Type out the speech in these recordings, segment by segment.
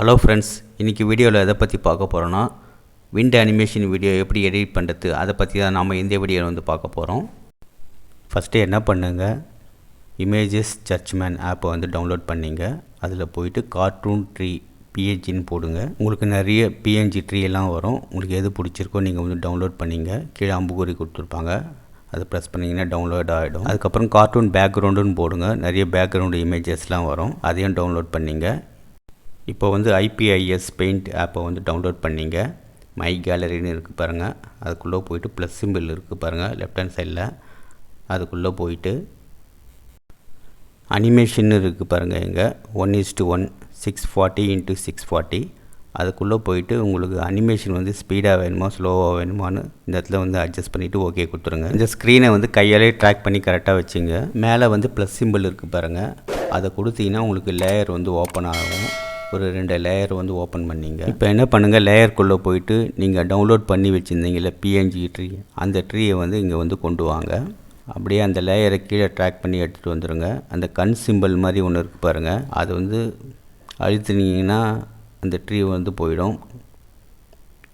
Hello friends இன்றைக்கி வீடியோவில் எதை பற்றி பார்க்க போகிறோன்னா விண்ட் அனிமேஷன் வீடியோ எப்படி எடிட் பண்ணுறது அதை பற்றி தான் நாம் இந்த வீடியோவில் வந்து பார்க்க போகிறோம் ஃபஸ்ட்டு என்ன பண்ணுங்கள் இமேஜஸ் சர்ச்மேன் ஆப்பை வந்து டவுன்லோட் பண்ணிங்க. அதில் போயிட்டு கார்ட்டூன் ட்ரீ பிஎன்ஜின்னு போடுங்க. உங்களுக்கு நிறைய பிஎன்ஜி ட்ரீ எல்லாம் வரும். உங்களுக்கு எது பிடிச்சிருக்கோ நீங்கள் வந்து டவுன்லோட் பண்ணிங்க. கீழே அம்புக்குறி கொடுத்துருப்பாங்க. அதை ப்ரெஸ் பண்ணிங்கன்னா டவுன்லோட் ஆகிடும் அதுக்கப்புறம் கார்ட்டூன் பேக்ரவுண்டுன்னு போடுங்க. நிறைய பேக்ரவுண்டு இமேஜஸ்லாம் வரும். அதையும் டவுன்லோட் பண்ணிங்க. இப்போ வந்து ஐபிஐஎஸ் பெயிண்ட் ஆப்பை வந்து டவுன்லோட் பண்ணிங்க. மை கேலரின்னு இருக்குது பாருங்கள் அதுக்குள்ளே போயிட்டு ப்ளஸ் சிம்பிள் இருக்குது பாருங்கள் லெஃப்ட் ஹேண்ட் சைடில் அதுக்குள்ளே போயிட்டு அனிமேஷன் இருக்குது பாருங்கள் இங்கே. One is to one six forty into six forty அதுக்குள்ளே போயிட்டு உங்களுக்கு அனிமேஷன் வந்து ஸ்பீடாக வேணுமா ஸ்லோவாக வேணுமான்னு இந்த இடத்துல வந்து அட்ஜஸ்ட் பண்ணிவிட்டு ஓகே கொடுத்துருங்க. இந்த ஸ்க்ரீனை வந்து கையாலே ட்ராக் பண்ணி கரெக்டாக வச்சுங்க. மேலே வந்து ப்ளஸ் சிம்பிள் இருக்குது பாருங்கள் அதை கொடுத்தீங்கன்னா உங்களுக்கு லேயர் வந்து ஓப்பன் ஆகும். ஒரு ரெண்டு லேயர் வந்து ஓப்பன் பண்ணிங்க. இப்போ என்ன பண்ணுங்கள் லேயர்க்குள்ளே போயிட்டு நீங்கள் டவுன்லோட் பண்ணி வச்சுருந்தீங்கல்ல பிஎன்ஜி ட்ரீ அந்த ட்ரீயை வந்து இங்கே வந்து கொண்டு வாங்க. அப்படியே அந்த லேயரை கீழே ட்ராக் பண்ணி எடுத்துகிட்டு வந்துடுங்க அந்த கண் சிம்பிள் மாதிரி ஒன்று இருக்குது பாருங்கள் அது வந்து அழுத்துனீங்கன்னா அந்த ட்ரீ வந்து போயிடும்.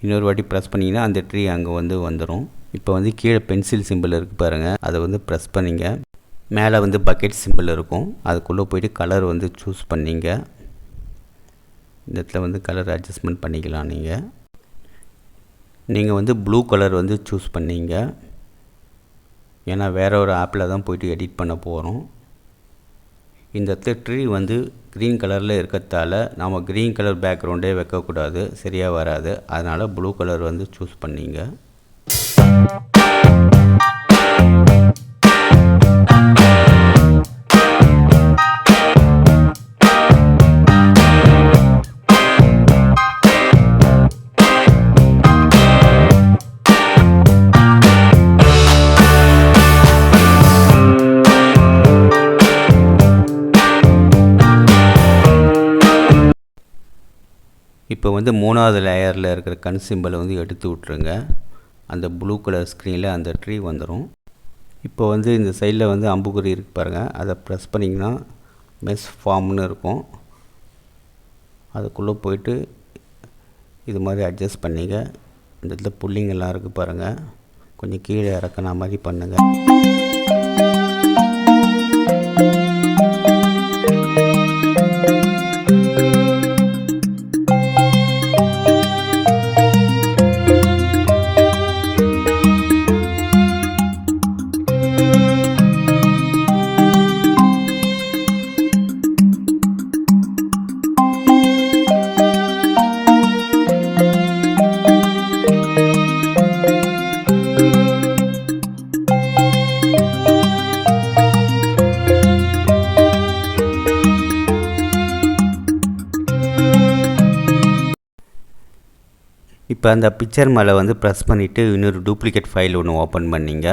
இன்னொரு வாட்டி ப்ரெஸ் பண்ணிங்கன்னா அந்த ட்ரீ அங்கே வந்து வந்துடும் இப்போ வந்து கீழே பென்சில் சிம்பிள் இருக்குது பாருங்கள் அதை வந்து ப்ரெஸ் பண்ணிங்க. மேலே வந்து பக்கெட் சிம்பிள் இருக்கும். அதுக்குள்ளே போயிட்டு கலர் வந்து சூஸ் பண்ணிங்க. இந்த இடத்துல வந்து கலர் அட்ஜஸ்ட்மெண்ட் பண்ணிக்கலாம் நீங்கள் நீங்கள் வந்து ப்ளூ கலர் வந்து சூஸ் பண்ணீங்க. ஏன்னா வேறு ஒரு ஆப்பில் தான் போயிட்டு எடிட் பண்ண போகிறோம் இந்த இடத்துல ட்ரீ வந்து க்ரீன் கலரில் இருக்கிறதால நம்ம க்ரீன் கலர் பேக்ரவுண்டே வைக்கக்கூடாது. சரியாக வராது. அதனால் ப்ளூ கலர் வந்து சூஸ் பண்ணிங்க. இப்போ வந்து மூணாவது லேயரில் இருக்கிற கண் சிம்பிளை வந்து எடுத்து விட்ருங்க அந்த ப்ளூ கலர் ஸ்க்ரீனில் அந்த ட்ரீ வந்துடும் இப்போ வந்து இந்த சைடில் வந்து அம்புக்குறி இருக்கு பாருங்கள் அதை ப்ரெஸ் பண்ணிங்கன்னா மெஸ் ஃபார்ம்னு இருக்கும். அதுக்குள்ளே போயிட்டு இது மாதிரி அட்ஜஸ்ட் பண்ணிங்க இந்த இடத்துல புள்ளிங்கெல்லாம் இருக்குது பாருங்கள் கொஞ்சம் கீழே இறக்கின மாதிரி பண்ணுங்கள் இப்போ அந்த பிக்சர் மேலே வந்து ப்ரெஸ் பண்ணிவிட்டு இன்னொரு டூப்ளிகேட் ஃபைல் ஒன்று ஓப்பன் பண்ணிங்க.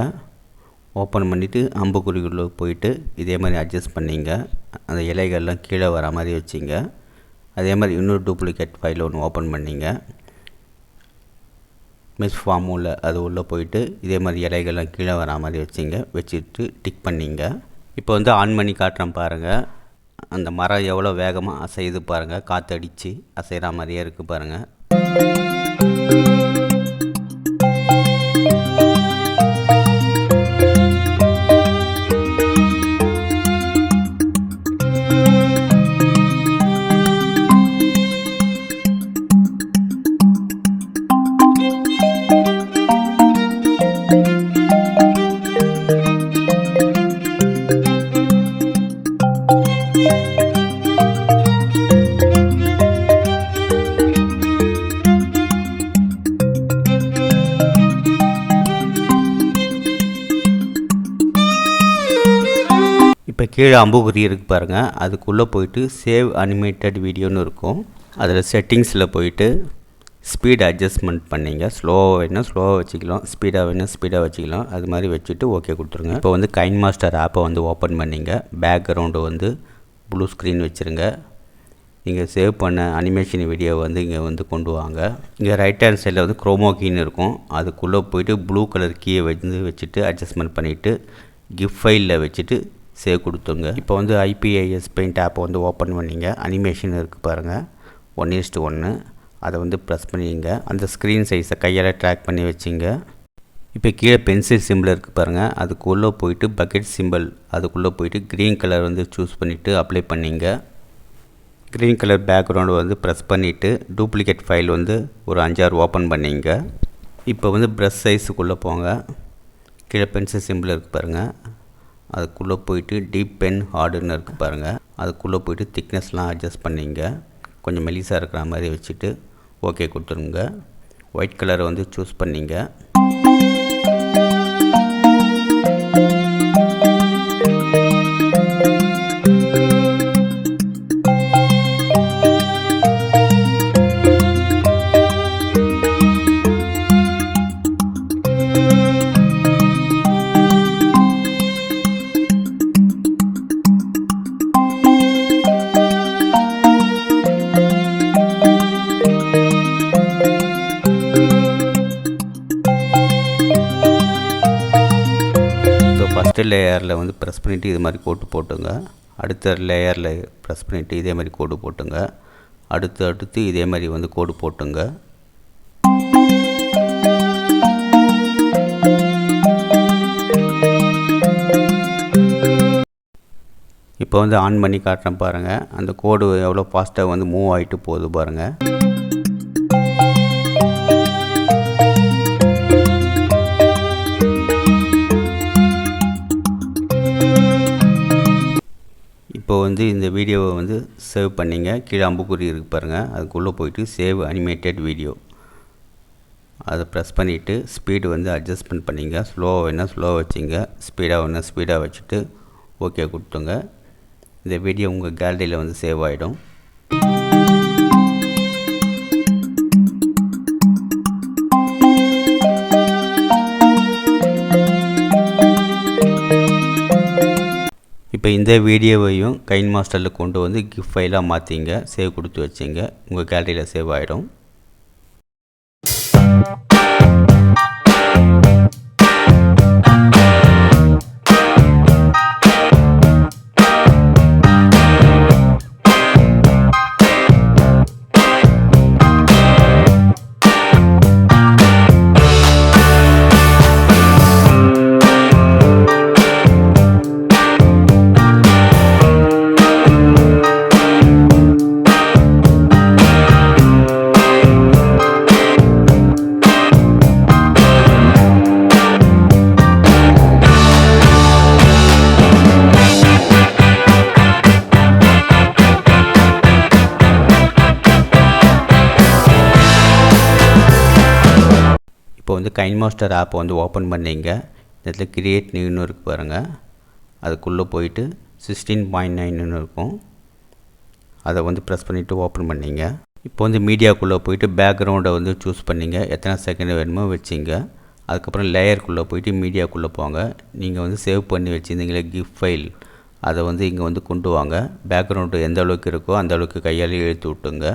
ஓப்பன் பண்ணிவிட்டு அம்புக்குறிக்குள்ளே போயிட்டு இதே மாதிரி அட்ஜஸ்ட் பண்ணிங்க. அந்த இலைகள்லாம் கீழே வர மாதிரி வச்சிங்க. அதே மாதிரி இன்னொரு டூப்ளிகேட் ஃபைல் ஒன்று ஓப்பன் பண்ணிங்க. மிஸ் ஃபார்ம் அது உள்ளே போயிட்டு இதே மாதிரி இலைகள்லாம் கீழே வர மாதிரி வச்சிங்க. வச்சுட்டு டிக் பண்ணிங்க. இப்போ வந்து ஆன் பண்ணி காட்டுறேன் பாருங்கள் அந்த மரம் எவ்வளோ வேகமாக அசையுது பாருங்கள் காற்றடிச்சு அசைகிற மாதிரியே இருக்குது பாருங்கள் இப்போ கீழே அம்புக்குறி இருக்குது பாருங்கள் அதுக்குள்ளே போயிட்டு சேவ் அனிமேட்டட் வீடியோன்னு இருக்கும். அதில் செட்டிங்ஸில் போயிட்டு ஸ்பீட் அட்ஜஸ்ட்மெண்ட் பண்ணிங்க. ஸ்லோவாக வேணால் ஸ்லோவாக வச்சுக்கலாம். ஸ்பீடாக வேணால் ஸ்பீடாக வச்சுக்கலாம். அது மாதிரி வச்சுட்டு ஓகே கொடுத்துருங்க. இப்போ வந்து கைன் மாஸ்டர் ஆப்பை வந்து ஓப்பன் பண்ணிங்க. பேக்ரவுண்டு வந்து ப்ளூ ஸ்க்ரீன் வச்சுருங்க. நீங்கள் சேவ் பண்ண அனிமேஷன் வீடியோ வந்து இங்கே வந்து கொண்டு வாங்க. இங்கே ரைட் ஹேண்ட் சைடில் வந்து குரோமோ கீன்னு இருக்கும். அதுக்குள்ளே போயிட்டு ப்ளூ கலர் கீயை வந்து வச்சுட்டு அட்ஜஸ்ட்மெண்ட் பண்ணிவிட்டு கிஃப்ட் ஃபைலில் வச்சுட்டு சேவ் கொடுத்துங்க. இப்போ வந்து ஐபிஐஎஸ் பெயிண்ட் ஆப்பை வந்து ஓப்பன் பண்ணிங்க. அனிமேஷன் இருக்குது பாருங்கள் ஒன் இஸ்ட்டு ஒன்று அதை வந்து ப்ரெஸ் பண்ணிங்க. அந்த ஸ்க்ரீன் சைஸை கையால் ட்ராக் பண்ணி வச்சிங்க. இப்போ கீழே பென்சில் சிம்பிள் இருக்குது பாருங்கள் அதுக்குள்ளே போயிட்டு பக்கெட் சிம்பிள் அதுக்குள்ளே போயிட்டு க்ரீன் கலர் வந்து சூஸ் பண்ணிவிட்டு அப்ளை பண்ணிங்க. க்ரீன் கலர் பேக்ரவுண்டு வந்து ப்ரெஸ் பண்ணிவிட்டு டூப்ளிகேட் ஃபைல் வந்து ஒரு அஞ்சாறு ஓப்பன் பண்ணிங்க. இப்போ வந்து ப்ரெஷ் சைஸுக்குள்ளே போங்க. கீழே பென்சில் சிம்பிள் இருக்குது பாருங்கள் அதுக்குள்ளே போயிட்டு டீப் பென் ஹார்டுன்னு இருக்குது பாருங்கள் அதுக்குள்ளே போயிட்டு திக்னஸ்லாம் அட்ஜஸ்ட் பண்ணிங்க. கொஞ்சம் மெலிசாக இருக்கிற மாதிரி வச்சுட்டு ஓகே கொடுத்துருங்க. ஒயிட் கலரை வந்து சூஸ் பண்ணிங்க. ஃபஸ்ட்டு லேயரில் வந்து ப்ரெஸ் பண்ணிவிட்டு இது மாதிரி கோட்டு போட்டுங்க. அடுத்த லேயரில் ப்ரெஸ் பண்ணிவிட்டு இதே மாதிரி கோடு போட்டுங்க. அடுத்து அடுத்து இதே மாதிரி வந்து கோடு போட்டுங்க. இப்போ வந்து ஆன் பண்ணி காட்டுறேன் பாருங்கள் அந்த கோடு எவ்வளோ ஃபாஸ்ட்டாக வந்து மூவ் ஆகிட்டு போகுது பாருங்கள் இப்போ வந்து இந்த வீடியோவை வந்து சேவ் பண்ணிங்க. கீழே அம்புக்குறி இருக்கு பாருங்கள் அதுக்குள்ளே போயிட்டு சேவ் அனிமேட்டட் வீடியோ. அதை ப்ரெஸ் பண்ணிவிட்டு ஸ்பீடு வந்து அட்ஜஸ்ட்மெண்ட் பண்ணிங்க. ஸ்லோவாக வேணால் ஸ்லோவாக வச்சுங்க. ஸ்பீடாக வேணால் ஸ்பீடாக வச்சுட்டு ஓகே கொடுத்துங்க இந்த வீடியோ உங்கள் கேலரியில் வந்து சேவ் ஆகிடும் இப்போ இந்த வீடியோவையும் கைன் மாஸ்டரில் கொண்டு வந்து கிஃப்ட் ஃபைலாக மாற்றிங்க சேவ் கொடுத்து வச்சிங்க. உங்கள் கேலரியில் சேவ் ஆகிடும் இப்போ வந்து கைன் மாஸ்டர் ஆப்பை வந்து ஓப்பன் பண்ணிங்க. இந்த இடத்துல கிரியேட் நியூன்னு இருக்கு பாருங்கள் அதுக்குள்ளே போயிட்டு சிக்ஸ்டீன் பாயிண்ட் நைன்னு இருக்கும். அதை வந்து ப்ரெஸ் பண்ணிவிட்டு ஓப்பன் பண்ணிங்க. இப்போ வந்து மீடியாக்குள்ளே போயிட்டு பேக்ரவுண்டை வந்து சூஸ் பண்ணிங்க. எத்தனை செகண்ட் வேணுமோ வச்சிங்க. அதுக்கப்புறம் லேயருக்குள்ளே போயிட்டு மீடியாக்குள்ளே போங்க. நீங்கள் வந்து சேவ் பண்ணி வச்சுருந்தீங்களே கிஃப்ட் ஃபைல் அதை வந்து இங்கே வந்து கொண்டு வாங்க. பேக்ரவுண்டு எந்த அளவுக்கு இருக்கோ அந்த அளவுக்கு கையாலே இழுத்து விட்டுங்க.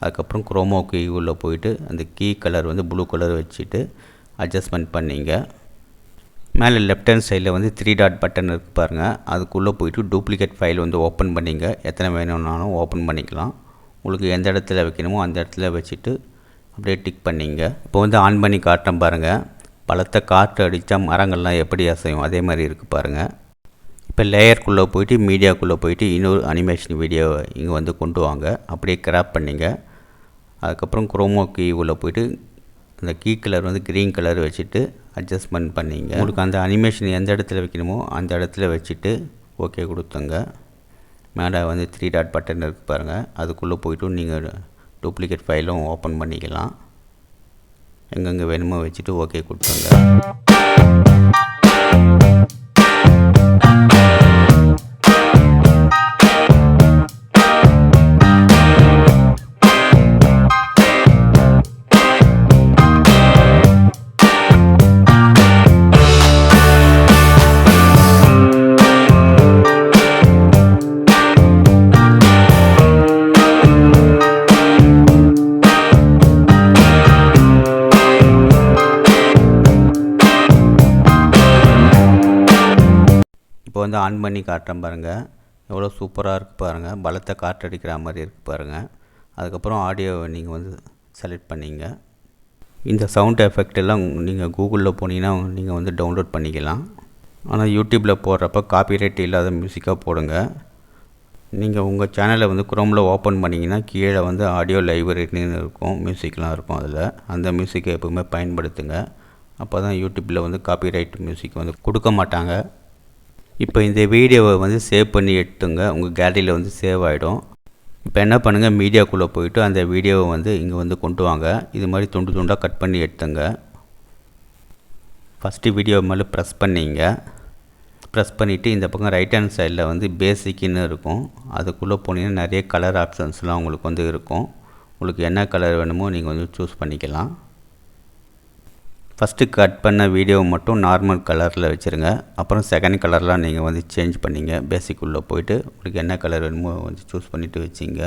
அதுக்கப்புறம் குரோமோ கீ உள்ளே போயிட்டு அந்த கீ கலர் வந்து ப்ளூ கலர் வச்சுட்டு அட்ஜஸ்ட்மெண்ட் பண்ணிங்க. மேலே லெஃப்ட் ஹேண்ட் சைடில் வந்து த்ரீ டாட் பட்டன் இருக்கு பாருங்கள் அதுக்குள்ளே போயிட்டு டூப்ளிகேட் ஃபைல் வந்து ஓப்பன் பண்ணிங்க. எத்தனை வேணும்னாலும் ஓப்பன் பண்ணிக்கலாம். உங்களுக்கு எந்த இடத்துல வைக்கணுமோ அந்த இடத்துல வச்சுட்டு அப்படியே டிக் பண்ணிங்க. இப்போ வந்து ஆன் பண்ணி காட்டுறேன் பாருங்கள் பழத்தை காற்று அடித்தா மரங்கள்லாம் எப்படி அசையும்? அதே மாதிரி இருக்குது பாருங்கள் இப்போ லேயர்க்குள்ளே போயிட்டு மீடியாக்குள்ளே போயிட்டு இன்னொரு அனிமேஷன் வீடியோவை இங்கே வந்து கொண்டு வாங்க. அப்படியே கிராப் பண்ணிங்க. அதுக்கப்புறம் குரோமோ கீ உள்ளே போயிட்டு அந்த கீ கலர் வந்து க்ரீன் கலர் வச்சுட்டு அட்ஜஸ்ட்மெண்ட் பண்ணிங்க. உங்களுக்கு அந்த அனிமேஷன் எந்த இடத்துல வைக்கணுமோ அந்த இடத்துல வச்சுட்டு ஓகே கொடுத்துங்க. மேலே வந்து த்ரீ டாட் பட்டன் இருக்குது பாருங்கள் அதுக்குள்ளே போய்ட்டு நீங்கள் டூப்ளிகேட் ஃபைலும் ஓப்பன் பண்ணிக்கலாம். எங்கெங்கே வேணுமோ வச்சுட்டு ஓகே கொடுத்துங்க வந்து ஆன் பண்ணி காட்டுறேன் பாருங்கள் எவ்வளோ சூப்பராக இருக்குது பாருங்கள் பலத்தை காற்றடிக்கிற மாதிரி இருக்குது பாருங்கள் அதுக்கப்புறம் ஆடியோவை நீங்கள் வந்து செலக்ட் பண்ணிங்க. இந்த சவுண்ட் எஃபெக்ட் எல்லாம் நீங்கள் கூகுளில் போனீங்கன்னா நீங்கள் வந்து டவுன்லோட் பண்ணிக்கலாம். ஆனால் யூடியூப்பில் போடுறப்ப காப்பிரைட் இல்லாத மியூசிக்காக போடுங்க. நீங்கள் உங்கள் சேனலை வந்து குரோமில் ஓப்பன் பண்ணிங்கன்னா கீழே வந்து ஆடியோ லைப்ரரின்னு இருக்கும். மியூசிக்லாம் இருக்கும் அதில். அந்த மியூசிக்கை எப்பவுமே பயன்படுத்துங்க. அப்போ தான் யூடியூப்பில் வந்து காப்பிரைட் மியூசிக் வந்து கொடுக்க மாட்டாங்க. இப்போ இந்த வீடியோவை வந்து சேவ் பண்ணி எட்டுங்க உங்கள் கேலரியில் வந்து சேவ் ஆகிடும் இப்போ என்ன பண்ணுங்கள் மீடியாக்குள்ளே போயிட்டு அந்த வீடியோவை வந்து இங்கே வந்து கொண்டு வாங்க. இது மாதிரி துண்டு துண்டாக கட் பண்ணி எடுத்துங்க. ஃபஸ்ட்டு வீடியோ மேலே ப்ரெஸ் பண்ணிங்க. ப்ரெஸ் பண்ணிவிட்டு இந்த பக்கம் ரைட் ஹேண்ட் சைடில் வந்து பேசிக்குன்னு இருக்கும். அதுக்குள்ளே போனீங்கன்னா நிறைய கலர் ஆப்ஷன்ஸ்லாம் உங்களுக்கு வந்து இருக்கும். உங்களுக்கு என்ன கலர் வேணுமோ நீங்கள் வந்து சூஸ் பண்ணிக்கலாம். ஃபஸ்ட்டு கட் பண்ண வீடியோ மட்டும் நார்மல் கலரில் வச்சுருங்க. அப்புறம் செகண்ட் கலர்லாம் நீங்கள் வந்து சேஞ்ச் பண்ணிங்க. பேசிக் உள்ளே போயிட்டு உங்களுக்கு என்ன கலர் வேணுமோ வந்து சூஸ் பண்ணிவிட்டு வச்சிங்க.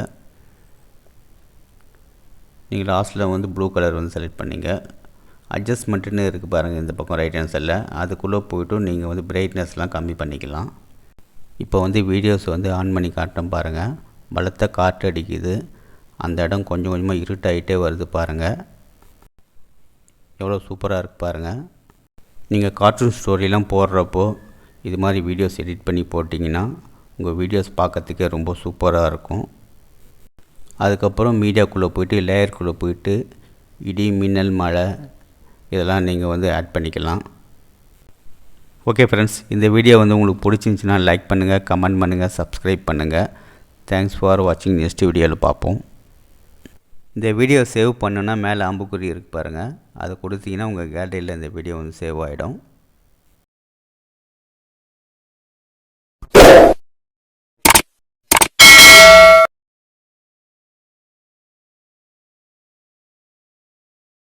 நீங்கள் லாஸ்ட்டில் வந்து ப்ளூ கலர் வந்து செலக்ட் பண்ணிங்க. அட்ஜஸ்ட்மெண்ட்டுன்னு இருக்குது பாருங்கள் இந்த பக்கம் ரைட் ஹேண்ட் சைடில் அதுக்குள்ளே போய்ட்டும் நீங்கள் வந்து பிரைட்னஸ்லாம் கம்மி பண்ணிக்கலாம். இப்போ வந்து வீடியோஸ் வந்து ஆன் பண்ணி காட்டும் பாருங்கள் பலத்த காற்று அடிக்குது. அந்த இடம் கொஞ்சம் கொஞ்சமாக இருட்டாயிட்டே வருது பாருங்கள் எவ்வளோ சூப்பராக இருக்குது பாருங்கள் நீங்கள் கார்ட்டூன் ஸ்டோரிலாம் போடுறப்போ இது மாதிரி வீடியோஸ் எடிட் பண்ணி போட்டிங்கன்னா உங்கள் வீடியோஸ் பார்க்கறதுக்கே ரொம்ப சூப்பராக இருக்கும். அதுக்கப்புறம் மீடியாக்குள்ளே போயிட்டு லேயர்க்குள்ளே போயிட்டு இடி மின்னல் மழை இதெல்லாம் நீங்கள் வந்து ஆட் பண்ணிக்கலாம். ஓகே ஃப்ரெண்ட்ஸ் இந்த வீடியோ வந்து உங்களுக்கு பிடிச்சிருந்துச்சின்னா லைக் பண்ணுங்கள் கமெண்ட் பண்ணுங்கள் சப்ஸ்கிரைப் பண்ணுங்கள் தேங்க்ஸ் ஃபார் வாட்சிங் நெக்ஸ்ட் வீடியோவில் பார்ப்போம். இந்த வீடியோ சேவ் பண்ணுன்னா மேலே அம்புக்குறி இருக்கு பாருங்கள் அதை கொடுத்தீங்கன்னா உங்கள் கேலரியில் இந்த வீடியோ வந்து சேவ் ஆகிடும்